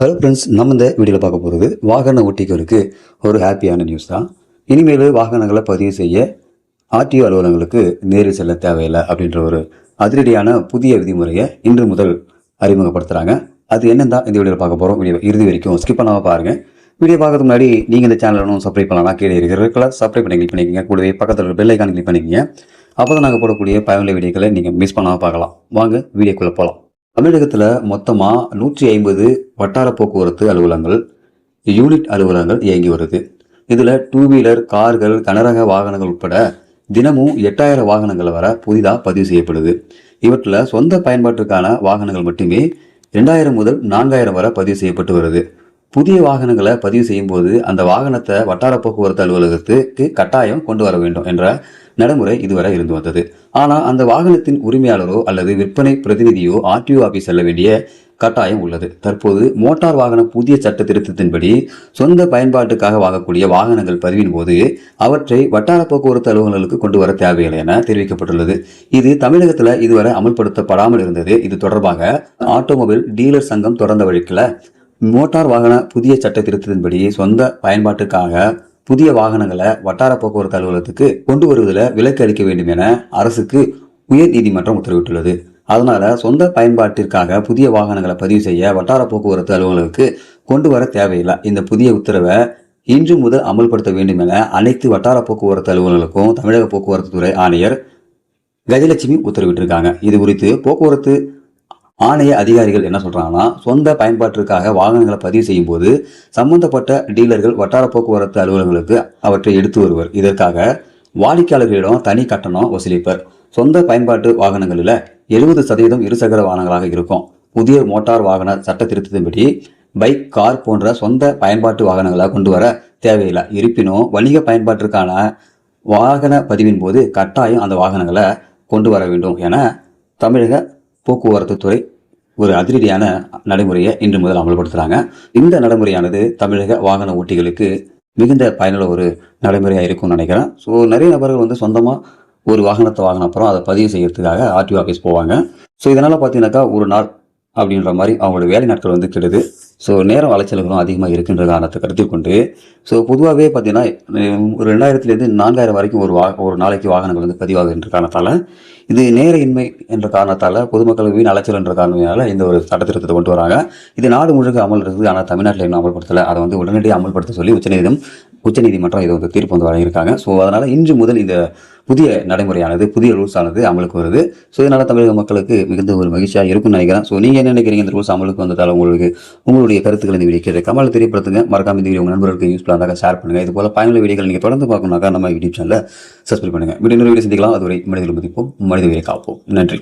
Hello friends நம்ம இந்த வீடியோவில் பார்க்க போகிறது வாகன ஓட்டிகளுக்கு ஒரு ஹாப்பியான நியூஸ் தான். இனிமேல் வாகனங்களை பதிவு செய்ய ஆர்டிஓ அலுவலகங்களுக்கு நேரில் செல்ல தேவையில்லை அப்படின்ற ஒரு அதிரடியான புதிய விதிமுறையை இன்று முதல் அறிமுகப்படுத்துகிறாங்க அது என்னன்னு தான் இந்த வீடியோவில் பார்க்க போகிறோம் வீடியோ இறுதி வரைக்கும் ஸ்கிப் பண்ணாமல் பாருங்கள் வீடியோ பார்க்கறதுக்கு முன்னாடி நீங்கள் இந்த சேனல் ஒன்றும் சப்ஸ்கிரைப் பண்ணலாம் கீழே இருக்கிற சப்ஸ்கிரைப் பண்ணி கிளிக் பண்ணிக்கங்க. கூடவே பக்கத்தில் பெல் ஐக்கான் கிளிக் பண்ணிக்கங்க. அப்போ தான் நாங்கள் போடக்கூடிய பயனுள்ள வீடியோக்களை நீங்கள் மிஸ் பண்ணாமல் பார்க்கலாம். வாங்க வீடியோக்குள்ளே போகலாம் தமிழகத்தில் மொத்தமாக நூற்றி ஐம்பது வட்டார போக்குவரத்து அலுவலகங்கள் யூனிட் அலுவலகங்கள் இயங்கி வருது. இதில் டூ வீலர் கார்கள் கனரக வாகனங்கள் உட்பட தினமும் எட்டாயிரம் வாகனங்கள் வர புதிதாக பதிவு செய்யப்படுது. இவற்றில் சொந்த பயன்பாட்டுக்கான வாகனங்கள் மட்டுமே ரெண்டாயிரம் முதல் நான்காயிரம் வரை பதிவு செய்யப்பட்டு வருது. புதிய வாகனங்களை பதிவு செய்யும்போது அந்த வாகனத்தை வட்டார போக்குவரத்து அலுவலகத்துக்கு கட்டாயம் கொண்டு வர வேண்டும் என்ற நடைமுறை இதுவரை இருந்து வந்தது. ஆனால் அந்த வாகனத்தின் உரிமையாளரோ அல்லது விற்பனை பிரதிநிதியோ ஆர்டிஓ ஆபீஸ் செல்ல வேண்டிய கட்டாயம் உள்ளது. தற்போது மோட்டார் வாகன புதிய சட்ட திருத்தத்தின்படி சொந்த பயன்பாட்டுக்காக வாங்கக்கூடிய வாகனங்கள் பதிவின் போது அவற்றை வட்டார போக்குவரத்து அலுவலர்களுக்கு கொண்டு வர தேவையில்லை என தெரிவிக்கப்பட்டுள்ளது. இது தமிழகத்தில் இதுவரை அமல்படுத்தப்படாமல் இருந்தது. இது தொடர்பாக ஆட்டோமொபைல் டீலர் சங்கம் தொடர்ந்த வழக்கில் மோட்டார் வாகன புதிய சட்ட திருத்தத்தின்படி சொந்த பயன்பாட்டுக்காக புதிய வாகனங்களை வட்டார போக்குவரத்து அலுவலகத்துக்கு கொண்டு வருவதில் விலக்கு அளிக்க வேண்டும் என அரசுக்கு உயர் நீதிமன்றம் உத்தரவிட்டுள்ளது. அதனால சொந்த பயன்பாட்டிற்காக புதிய வாகனங்களை பதிவு செய்ய வட்டார போக்குவரத்து அலுவலகத்துக்கு கொண்டு வர தேவையில்லை. இந்த புதிய உத்தரவை இன்று முதல் அமல்படுத்த வேண்டும் என அனைத்து வட்டார போக்குவரத்து அலுவலர்களுக்கும் தமிழக போக்குவரத்து துறை ஆணையர் கஜலட்சுமி உத்தரவிட்டிருக்காங்க. இது குறித்து போக்குவரத்து ஆணைய அதிகாரிகள் என்ன சொல்றாங்கன்னா சொந்த பயன்பாட்டிற்காக வாகனங்களை பதிவு செய்யும் போது சம்பந்தப்பட்ட டீலர்கள் வட்டார போக்குவரத்து அலுவலகங்களுக்கு அவற்றை எடுத்து வருவர். இதற்காக வாடிக்கையாளர்களிடம் தனி கட்டணம் வசூலிப்பர். சொந்த பயன்பாட்டு வாகனங்களில் எழுபது சதவீதம் இருசக்கர வாகனங்களாக இருக்கும். புதிய மோட்டார் வாகன சட்ட திருத்தத்தின்படி பைக் கார் போன்ற சொந்த பயன்பாட்டு வாகனங்களை கொண்டு வர தேவையில்லை. இருப்பினும் வணிக பயன்பாட்டிற்கான வாகன பதிவின் போது கட்டாயம் அந்த வாகனங்களை கொண்டு வர வேண்டும் என தமிழக போக்குவரத்து துறை ஒரு அதிரடியான நடைமுறையை இன்று முதல் அமல்படுத்துகிறாங்க இந்த நடைமுறையானது தமிழக வாகன ஓட்டிகளுக்கு மிகுந்த பயனுள்ள ஒரு நடைமுறையாக இருக்கும்னு நினைக்கிறேன். ஸோ நிறைய நபர்கள் வந்து சொந்தமாக ஒரு வாகனத்தை வாங்கின அப்புறம் அதை பதிவு செய்யறதுக்காக ஆர்டிஓ ஆஃபீஸ் போவாங்க. ஸோ இதனால் பார்த்தீங்கன்னாக்கா ஒரு நாள் அப்படின்ற மாதிரி அவங்களோட வேலை நாட்கள் வந்து கெடுது. ஸோ நேரம் அலைச்சல்களும் அதிகமாக இருக்கின்ற காரணத்தை கருத்தில் கொண்டு ஸோ பொதுவாகவே பார்த்தீங்கன்னா ஒரு ரெண்டாயிரத்துலேருந்து நான்காயிரம் வரைக்கும் ஒரு வா ஒரு நாளைக்கு வாகனங்கள் வந்து பதிவாகுகின்ற காரணத்தால் இது நேர இன்மை என்ற காரணத்தால் பொதுமக்கள் வீண் அலைச்சல் என்ற காரணத்தினால இந்த ஒரு சட்டத்திருத்தத்தை கொண்டு வராங்க. இது நாடு முழுக்க அமல் இருக்குது ஆனால் தமிழ்நாட்டில் இன்னும் அமல்படுத்தலை. அதை வந்து உடனடியாக அமல்படுத்த சொல்லி உச்சநீதிமன்றம் உச்சநீதிமன்றம் இதை வந்து தீர்ப்பு வந்து வழங்கியிருக்காங்க. ஸோ அதனால் இன்று முதல் இந்த புதிய நடைமுறையானது புதிய ரூல்ஸ் ஆனது அமலுக்கு வருது. ஸோ இதனால் தமிழக மக்களுக்கு மிகுந்த ஒரு மகிழ்ச்சியாக இருக்கும்னு நினைக்கிறேன். ஸோ நீங்கள் என்ன நினைக்கிறீங்க? இந்த ரூல்ஸ் அமலுக்கு வந்ததால் உங்களுக்கு உங்களுடைய கருத்துக்களை இந்த வீடியோ கேட்டு கமல் தெரியப்படுத்துங்க. மறக்காம இந்த வீடியோ உங்கள் நண்பர்களுக்கு யூஸ்ஃபுல்லாக இருந்தால் ஷேர் பண்ணுங்கள் இது போல் பயனுள்ள வீடியோகள் நீங்கள் தொடர்ந்து பார்க்கணும்னாக்கா நம்ம யூடியூப் சேனலில் சப்ஸ்கிரைப் பண்ணுங்கள் வீடியோ வீடியோ சந்திக்கலாம். அதுவரை மனிதர்கள் மதிப்போம் மனித வீடியோ காப்போம். நன்றி.